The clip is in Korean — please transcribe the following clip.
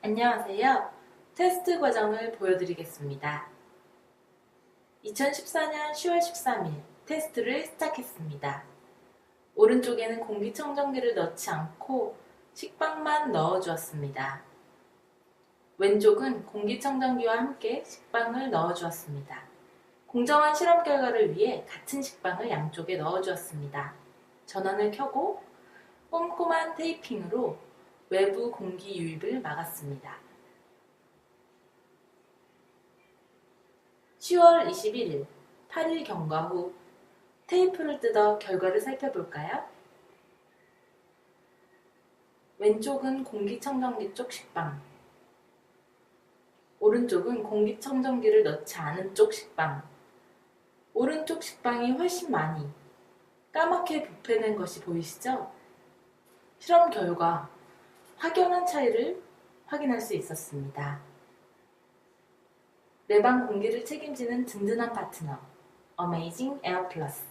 안녕하세요. 테스트 과정을 보여드리겠습니다. 2014년 10월 13일 테스트를 시작했습니다. 오른쪽에는 공기청정기를 넣지 않고 식빵만 넣어주었습니다. 왼쪽은 공기청정기와 함께 식빵을 넣어주었습니다. 공정한 실험 결과를 위해 같은 식빵을 양쪽에 넣어주었습니다. 전원을 켜고 꼼꼼한 테이핑으로 외부 공기 유입을 막았습니다. 10월 21일 8일 경과 후 테이프를 뜯어 결과를 살펴볼까요? 왼쪽은 공기청정기 쪽 식빵, 오른쪽은 공기청정기를 넣지 않은 쪽 식빵. 오른쪽 식빵이 훨씬 많이 까맣게 부패된 것이 보이시죠? 실험 결과 확연한 차이를 확인할 수 있었습니다. 내 방 공기를 책임지는 든든한 파트너, 어메이징 에어 플러스.